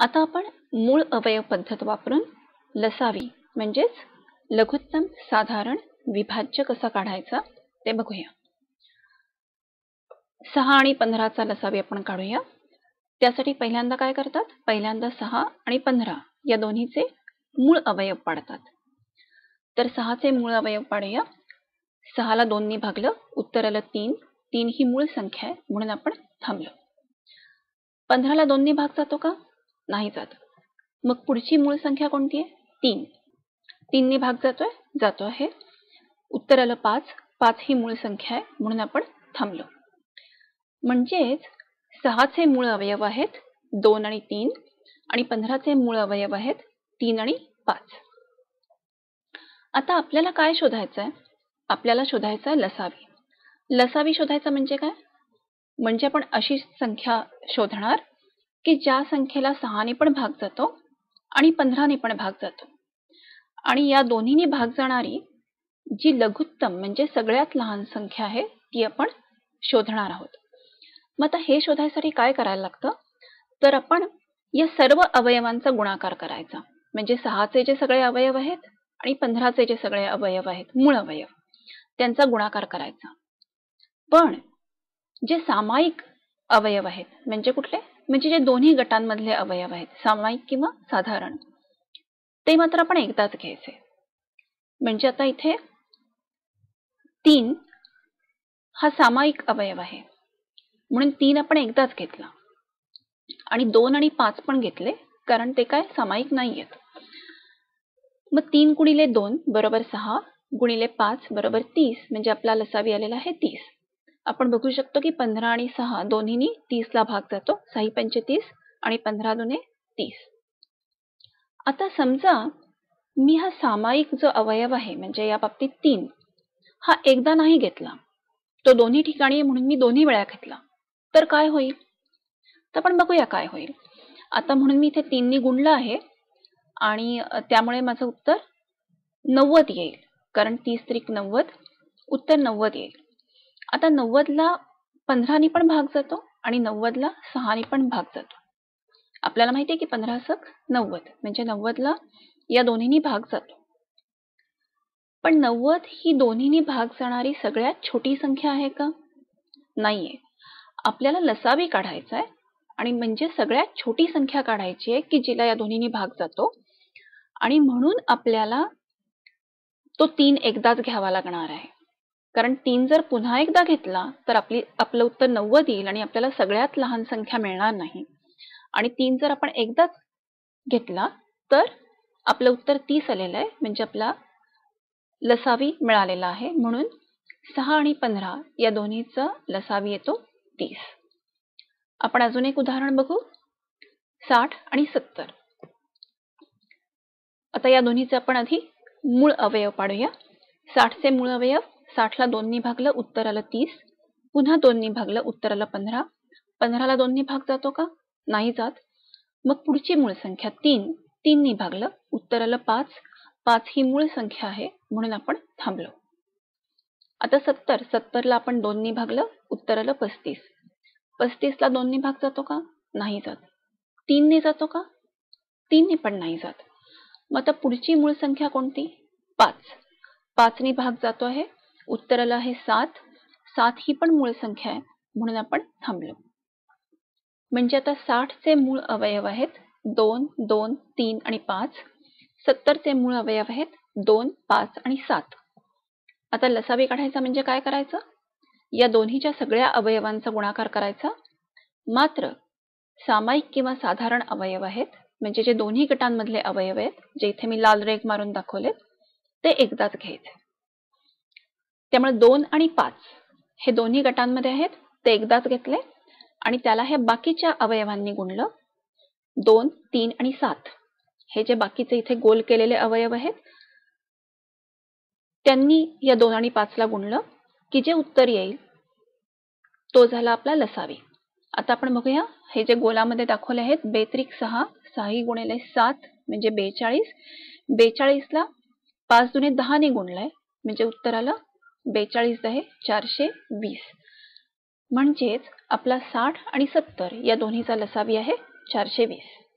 आता आपण मूळ अवयव पद्धत वापरून लसावी म्हणजेच लघुत्तम साधारण विभाज्य कसा काढायचा ते बघूया. सहा आणि पंधराचा लसावी आपण काढूया. त्यासाठी पहिल्यांदा काय करतात? पहिल्यांदा सहा आणि पंधरा या दोन्हीचे मूळ अवयव पाडतात. तर सहाचे मूळ अवयव पाडूया. सहाला दोननी भागलं उत्तर आलं तीन तीन ही मूळ संख्या आहे म्हणून आपण थांबलो. पंधराला दोननी भाग जातो का? नाही जात. मग पुढची मूळ संख्या कोणती आहे? तीन. तीनने भाग जातोय जातो आहे. उत्तर आलं पाच. पाच ही मूळ संख्या आहे म्हणून आपण थांबलो. म्हणजेच सहाचे मूळ अवयव आहेत दोन आणि तीन आणि पंधराचे मूळ अवयव आहेत तीन आणि पाच. आता आपल्याला काय शोधायचं आहे आपल्याला शोधायचं आहे लसावी. लसावी शोधायचं म्हणजे काय? म्हणजे आपण अशी संख्या शोधणार की ज्या संख्येला सहाने पण भाग जातो आणि पंधराने पण भाग जातो. आणि या दोन्हीने भाग जाणारी जी लघुत्तम म्हणजे सगळ्यात लहान संख्या आहे ती आपण शोधणार आहोत. मग आता हे शोधायसाठी काय करायला लागतं? तर आपण या सर्व अवयवांचा गुणाकार करायचा. म्हणजे सहाचे जे सगळे अवयव आहेत आणि पंधराचे जे सगळे अवयव आहेत मूळ अवयव त्यांचा गुणाकार करायचा. पण जे सामायिक अवयव आहेत म्हणजे कुठले? म्हणजे जे दोन्ही गटांमधले अवयव आहेत सामायिक किंवा साधारण ते मात्र आपण एकदाच घ्यायचे. म्हणजे आता इथे तीन हा सामायिक अवयव आहे. म्हणून तीन आपण एकदाच घेतला. आणि दोन आणि पाच पण घेतले कारण ते काय सामायिक नाही आहेत मग तीन गुणिले दोन बरोबर सहा गुणिले पाच बरोबर तीस म्हणजे आपला लसावी आलेला आहे तीस. आपण बघू शकतो की पंधरा आणि सहा दोन्हीनी तीसला भाग जातो. साई पंचतीस आणि पंधरा दोने तीस. आता समजा मी हा सामायिक जो अवयव आहे म्हणजे या बाबतीत तीन हा एकदा नाही घेतला. तो दोन्ही ठिकाणी म्हणून मी दोन्ही वेळा घेतला. तर काय होईल? तर आपण बघूया काय होईल. आता म्हणून मी इथे तीननी गुणलं आहे आणि त्यामुळे माझं उत्तर नव्वद येईल. कारण तीस त्रिक नव्वद उत्तर नव्वद येईल. आता नव्वदला पंधरानी पण भाग जातो आणि नव्वदला सहानी पण भाग जातो. आपल्याला माहिती आहे की पंधरा सक नव्वद म्हणजे नव्वदला या दोन्हीनी भाग जातो. पण नव्वद ही दोन्हीनी भाग जाणारी सगळ्यात छोटी संख्या आहे का? नाहीये. आपल्याला लसावी काढायचा आहे आणि म्हणजे सगळ्यात छोटी संख्या काढायची आहे की जिला या दोन्हीनी भाग जातो आणि म्हणून आपल्याला तो तीन एकदाच घ्यावा लागणार आहे. कारण तीन जर पुन्हा एकदा घेतला तर आपली आपलं उत्तर नव्वद येईल आणि आपल्याला सगळ्यात लहान संख्या मिळणार नाही. आणि तीन जर आपण एकदाच घेतला तर आपलं उत्तर तीस आलेलं आहे म्हणजे आपला लसावी मिळालेला आहे. म्हणून सहा आणि पंधरा या दोन्हीचा लसावी येतो तीस. आपण अजून एक उदाहरण बघू. साठ आणि सत्तर. आता या दोन्हीचे आपण आधी मूळ अवयव पाडूया. साठचे मूळ अवयव साठला दोन्ही भागलं उत्तर आलं तीस पुन्हा दोन्ही भागलं उत्तर आलं पंधरा. पंधराला दोन्ही भाग जातो का? नाही जात. मग पुढची मूळ संख्या तीन तीननी भागलं उत्तर आलं पाच. पाच ही मूळ संख्या आहे म्हणून आपण थांबलो. आता सत्तर सत्तरला आपण दोन्ही भागलं उत्तर आलं पस्तीस पस्तीसला दोन्ही भाग जातो का? नाही जात. तीनने जातो का? तीनने पण नाही जात. मग आता पुढची मूळ संख्या कोणती? पाच. पाचने भाग जातो आहे उत्तराला आहे सात. सात ही पण मूळ संख्या आहे. म्हणून आपण थांबलो. म्हणजे आता साठचे मूळ अवयव आहेत दोन दोन तीन आणि पाच. सत्तरचे मूळ अवयव आहेत दोन पाच आणि सात. आता लसावी काढायचा म्हणजे काय करायचं? या दोन्हीच्या सगळ्या अवयवांचा गुणाकार करायचा. मात्र सामायिक किंवा साधारण अवयव आहेत. म्हणजे जे दोन्ही गटांमधले अवयव आहेत जे इथे मी लाल रेग मारून दाखवलेत ते एकदाच घ्यायचे. त्यामुळे दोन आणि पाच हे दोन्ही गटांमध्ये आहेत. ते एकदाच घेतले आणि त्याला हे बाकीच्या अवयवांनी गुणलं. दोन तीन आणि सात हे जे बाकीचे इथे गोल केलेले अवयव आहेत त्यांनी या दोन आणि पाचला गुणलं की जे उत्तर येईल तो झाला आपला लसावी. आता आपण बघूया हे जे गोलामध्ये दाखवले आहेत बेत्रिक सहा सहाही गुणिले सात म्हणजे बेचाळीस. बेचाळीसला पाच दुने दहाने गुणलंय म्हणजे उत्तर आलं बेचाळीस आहे चारशे वीस. म्हणजेच आपला साठ आणि सत्तर या दोन्हीचा लसावी आहे चारशे वीस.